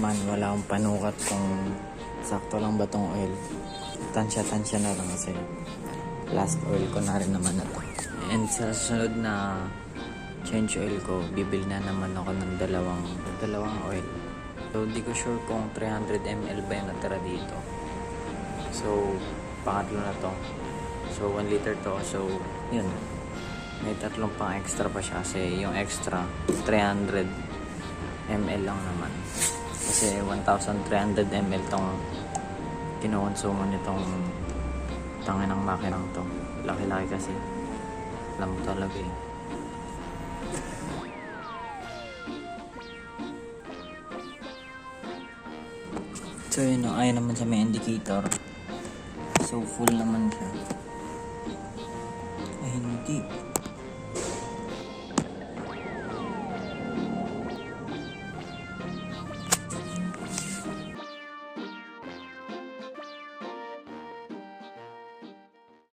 man wala akong panukat kung sakto lang ba tong oil. Tansya tansya na lang kasi last oil ko na rin naman na and sa sunod na change oil ko bibili na naman ako ng dalawang dalawang oil. So, di ko sure kung 300 ml ba yung natira dito. So, pangatlo na to. So, 1 liter to. So, yun. May tatlong pang extra pa siya kasi yung extra 300 ml lang naman. Kasi 1,300 ml tong kinukonsumo nitong tangin ng makinang to. Laki-laki kasi. Alam mo talaga eh. So yun, no, ayaw naman sa may indicator. So full naman siya. Ay hindi.